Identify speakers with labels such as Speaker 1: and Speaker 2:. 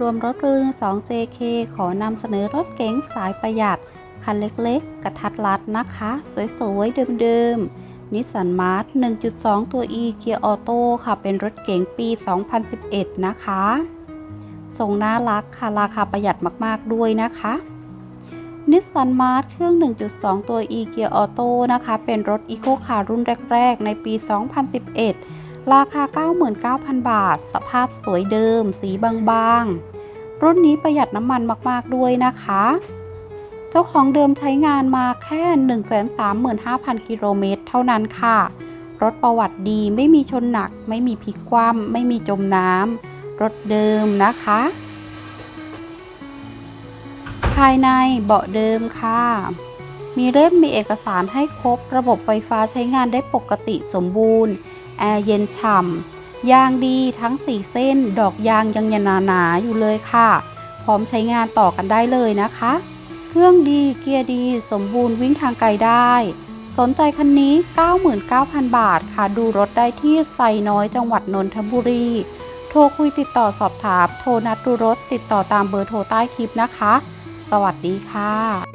Speaker 1: รวมรถรุ่น 2JK ขอนำเสนอรถเก๋งสายประหยัด คันเล็กๆ กระทัดรัดนะคะ สวยๆ เดิมๆ นิสสันมาร์ท1.2 ตัว E เกียร์ออโต้ค่ะ เป็นรถเก๋งปี 2011 นะคะทรงน่ารักค่ะ ราคาประหยัดมากๆด้วยนะคะนิสสันมาร์ทเครื่อง 1.2 ตัว E เกียร์ออโต้นะคะ เป็นรถอีโคคาร์รุ่นแรก ๆ ในปี 2011 ราคา 99,000 บาท สภาพสวยเดิม สีบางๆ รุ่นนี้ประหยัดน้ำมันมากๆด้วยนะคะ เจ้าของเดิมใช้งานมาแค่ 135,000 กิโลเมตรเท่านั้นค่ะ รถประวัติดีไม่มีชนหนัก ไม่มีพลิกคว่ำไม่มีจมน้ำ รถเดิมนะคะ ภายในเบาะเดิมค่ะ มีเล่มมีเอกสารให้ครบ ระบบไฟฟ้าใช้งานได้ปกติสมบูรณ์ แอร์เย็นฉ่ำยางดีทั้ง4เส้น ดอกยางยังยนาหนาอยู่เลยค่ะ พร้อมใช้งานต่อกันได้เลยนะคะ เครื่องดีเกียร์ดีสมบูรณ์วิ่งทางไกลได้ สนใจคันนี้ 99,000 บาทค่ะ ดูรถได้ที่ไซน้อยจังหวัดนนทบุรี โทรคุยติดต่อสอบถาม โทรนัดดูรถติดต่อตามเบอร์โทรใต้คลิปนะคะ สวัสดีค่ะ